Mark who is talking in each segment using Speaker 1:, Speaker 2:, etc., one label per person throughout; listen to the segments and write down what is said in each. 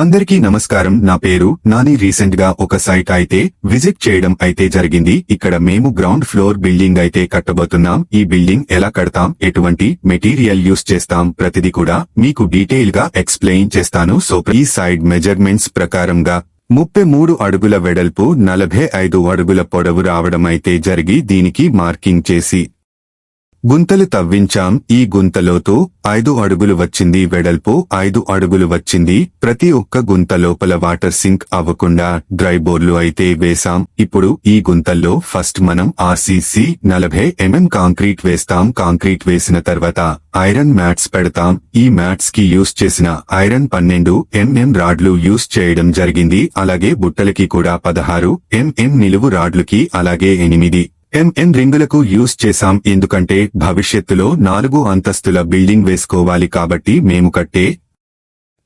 Speaker 1: అందరికీ నమస్కారం. నా పేరు నాని. రీసెంట్గా ఒక సైట్ అయితే విజిట్ చేయడం అయితే జరిగింది. ఇక్కడ మేము గ్రౌండ్ ఫ్లోర్ బిల్డింగ్ అయితే కట్టబోతున్నాం. ఈ బిల్డింగ్ ఎలా కడతాం? ఎటువంటి మెటీరియల్ యూస్ చేస్తాం? ప్రతిదీ కూడా మీకు డీటెయిల్గా ఎక్స్ప్లెయిన్ చేస్తాను. సో ఈ సైడ్ మెజర్మెంట్స్ ప్రకారంగా ముప్పై మూడు అడుగుల వెడల్పు నలభై ఐదు అడుగుల పొడవు రావడం అయితే జరిగి దీనికి మార్కింగ్ చేసి గుంతలు తవ్వించాం. ఈ గుంతలోతు ఐదు అడుగులు వచ్చింది వెడల్పు ఐదు అడుగులు వచ్చింది. ప్రతి ఒక్క గుంత లోపల వాటర్ సింక్ అవ్వకుండా డ్రై బోర్లు అయితే వేశాం. ఇప్పుడు ఈ గుంతల్లో ఫస్ట్ మనం ఆర్సీసీ నలభై ఎంఎం కాంక్రీట్ వేస్తాం. కాంక్రీట్ వేసిన తర్వాత ఐరన్ మ్యాట్స్ పెడతాం. ఈ మ్యాట్స్కి యూస్ చేసిన ఐరన్ పన్నెండు ఎంఎం రాడ్లు యూస్ చేయడం జరిగింది. అలాగే బుట్టలకి కూడా పదహారు ఎంఎం నిలువు రాడ్లుకి అలాగే ఎనిమిది ఎంఎన్ రింగులకు యూస్ చేశాం. ఎందుకంటే భవిష్యత్తులో నాలుగు అంతస్తుల బిల్డింగ్ వేసుకోవాలి కాబట్టి మేము కట్టే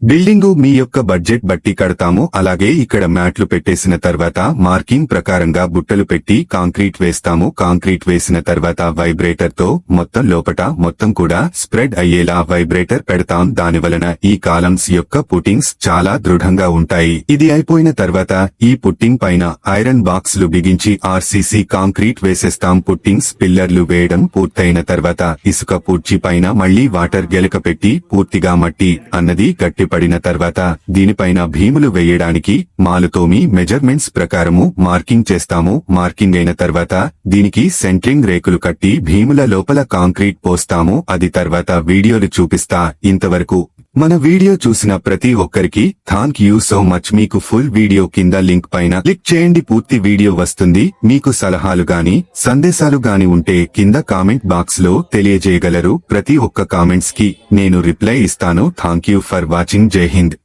Speaker 1: బిల్డింగు మీ యొక్క బడ్జెట్ బట్టి కడతాము. అలాగే ఇక్కడ మ్యాట్లు పెట్టేసిన తర్వాత మార్కింగ్ ప్రకారంగా బుట్టలు పెట్టి కాంక్రీట్ వేస్తాము. కాంక్రీట్ వేసిన తర్వాత వైబ్రేటర్తో మొత్తం లోపట మొత్తం కూడా స్ప్రెడ్ అయ్యేలా వైబ్రేటర్ పెడతాం. దాని వలన ఈ కాలమ్స్ యొక్క పుట్టింగ్స్ చాలా దృఢంగా ఉంటాయి. ఇది అయిపోయిన తర్వాత ఈ పుట్టింగ్ పైన ఐరన్ బాక్స్లు బిగించి ఆర్సీసీ కాంక్రీట్ వేసేస్తాం. పుట్టింగ్స్ పిల్లర్లు వేయడం పూర్తయిన తర్వాత ఇసుక పూడ్చి పైన మళ్ళీ వాటర్ గెలక పెట్టి పూర్తిగా మట్టి అన్నది గట్టి పడిన తర్వాత దీనిపైన భీములు వేయడానికి మాలుతోమి మెజర్మెంట్స్ ప్రకారము మార్కింగ్ చేస్తాము. మార్కింగ్ అయిన తర్వాత దీనికి సెంట్రింగ్ రేకులు కట్టి భీముల లోపల కాంక్రీట్ పోస్తాము. అది తర్వాత వీడియోలు చూపిస్తా. ఇంతవరకు మన వీడియో చూసిన ప్రతి ఒక్కరికి థాంక్ యూ సో మచ్. మీకు ఫుల్ వీడియో కింద లింక్ పైన క్లిక్ చేయండి. పూర్తి వీడియో వస్తుంది. మీకు సలహాలు గాని సందేశాలు గాని ఉంటే కింద కామెంట్ బాక్స్లో తెలియజేయగలరు. ప్రతి ఒక్క కామెంట్స్కి నేను రిప్లై ఇస్తాను. Thank you for watching. Jai Hind.